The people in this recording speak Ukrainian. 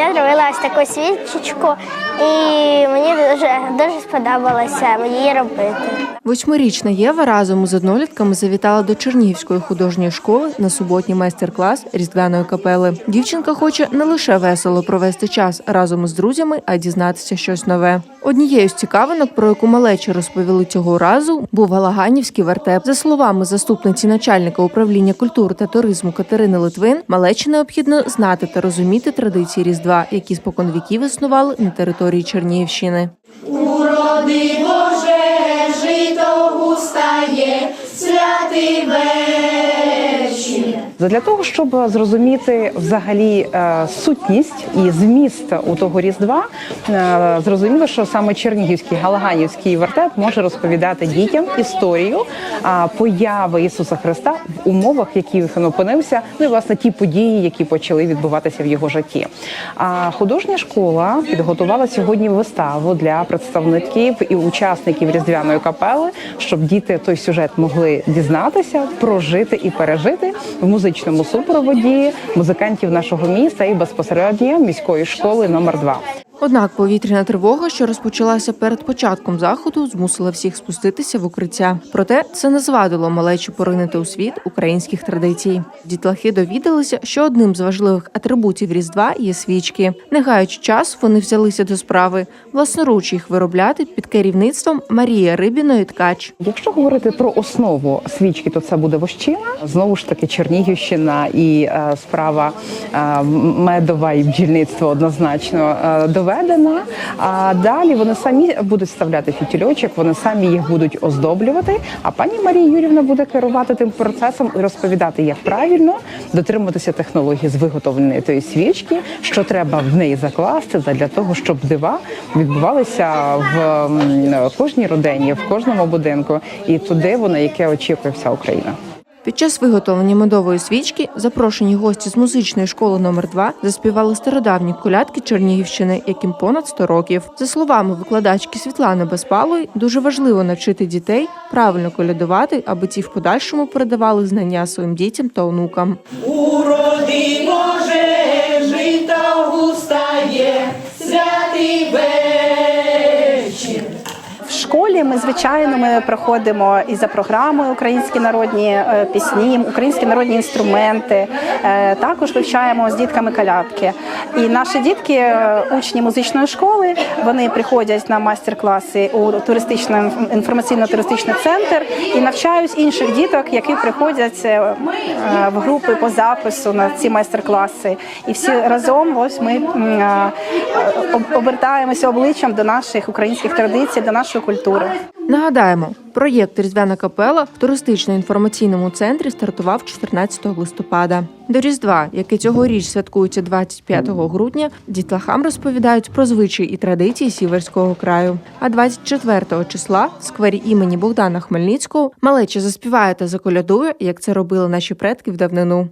Я зробила таку свічечку, і мені дуже, дуже сподобалося її робити. Восьмирічна Єва разом із однолітками завітала до Чернігівської художньої школи на суботній майстер-клас різдвяної капели. Дівчинка хоче не лише весело провести час разом із друзями, а й дізнатися щось нове. Однією з цікавинок, про яку малечі розповіли цього разу, був Галаганівський вертеп. За словами заступниці начальника управління культури та туризму Катерини Литвин, малечі необхідно знати та розуміти традиції Різдва, які споконвіків існували на території Чернігівщини. Уроди Боже, жито густає, святий. Для того, щоб зрозуміти взагалі е, сутність і зміст у того різдва, е, зрозуміло, що саме Чернігівський Галаганівський вертеп може розповідати дітям історію появи Ісуса Христа в умовах, в яких він опинився, ну і власне ті події, які почали відбуватися в його житті. А художня школа підготувала сьогодні виставу для представників і учасників різдвяної капели, щоб діти той сюжет могли дізнатися, прожити і пережити в музичному супроводі музикантів нашого міста і безпосередньо міської школи номер 2 Однак повітряна тривога, що розпочалася перед початком заходу, змусила всіх спуститися в укриття. Проте це не звадило малечі поринити у світ українських традицій. Дітлахи довідалися, що одним з важливих атрибутів Різдва є свічки. Не гаючи час, вони взялися до справи власноруч їх виробляти під керівництвом Марії Рибіної ткач. Якщо говорити про основу свічки, то це буде вощина. Знову ж таки, Чернігівщина і е, справа е, медова і бджільництво однозначно е, доведена. А далі вони самі будуть вставляти фітільочок, вони самі їх будуть оздоблювати. А пані Марія Юрівна буде керувати тим процесом і розповідати, як правильно дотримуватися технології з виготовлення тої свічки, що треба в неї закласти для того, щоб дива відбувалися в кожній родині, в кожному будинку, і туди воно, яке очікує вся Україна. Під час виготовлення медової свічки запрошені гості з музичної школи номер 2 заспівали стародавні колядки Чернігівщини, яким понад 100 років. За словами викладачки Світлани Безпалої, дуже важливо навчити дітей правильно колядувати, аби ті в подальшому передавали знання своїм дітям та онукам. Боже, жито школі ми звичайно ми проходимо і за програмою українські народні е, пісні, українські народні інструменти. Е, Також вивчаємо з дітками калятки. І наші дітки, е, учні музичної школи, вони приходять на майстер-класи у туристичний інформаційно-туристичний центр і навчають інших діток, які приходять е, в групи по запису на ці майстер-класи. І всі разом ось ми е, обертаємося обличчям до наших українських традицій, до нашої культури. Нагадаємо, проєкт Різдвяна капела в туристично-інформаційному центрі стартував 14 листопада. До Різдва, яке цьогоріч святкується 25 грудня, дітлахам розповідають про звичаї і традиції сіверського краю. А 24 числа в сквері імені Богдана Хмельницького малеча заспіває та заколядує, як це робили наші предки в давнину.